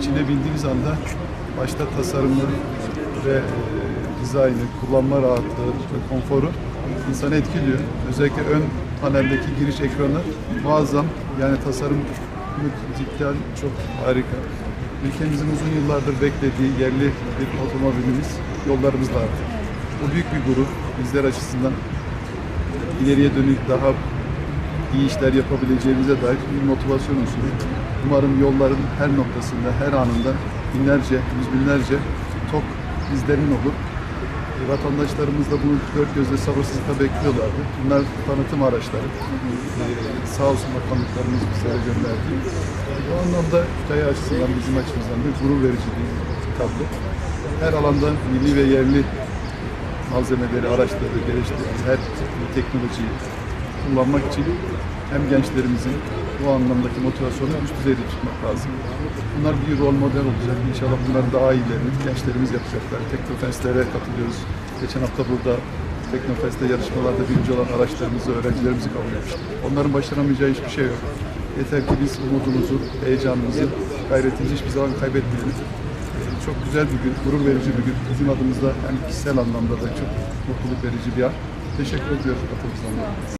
İçine bindiğimiz anda başta tasarımı ve e, dizaynı, kullanma rahatlığı ve konforu insanı etkiliyor. Özellikle ön paneldeki giriş ekranı muazzam. Yani tasarım cidden çok harika. Ülkemizin uzun yıllardır beklediği yerli bir otomobilimiz yollarımızda artık. Bu büyük bir gurur bizler açısından. ileriye dönük daha iyi işler yapabileceğimize dair bir motivasyon unsuru. Umarım yolların her noktasında, her anında binlerce, yüz binlerce tok izlerin olur. Vatandaşlarımız da bunu dört gözle sabırsızlıkla bekliyorlardı. Bunlar tanıtım araçları. Sağ olsun bakanlıklarımız bizlere gönderdi. Bu anlamda Kütahya açısından, bizim açımızdan bir gurur verici bir tablo. Her alanda milli ve yerli malzemeleri, araçları, geliştirdiğimiz her teknolojiyi kullanmak için hem gençlerimizin bu anlamdaki motivasyonu üst düzeyde tutmak lazım. Bunlar bir rol model olacak. İnşallah bunların daha iyilerini gençlerimiz yapacaklar. Teknofestlere katılıyoruz. Geçen hafta burada Teknofest'te yarışmalarda birinci olan araçlarımızı, öğrencilerimizi kabul etmiştik. Onların başaramayacağı hiçbir şey yok. Yeter ki biz umudumuzu, heyecanımızı, gayretimizi hiçbir zaman kaybetmeyelim. Çok güzel bir gün, gurur verici bir gün. Bizim adımızda hem kişisel anlamda da çok mutluluk verici bir an. Teşekkür ediyoruz katılımcılarına.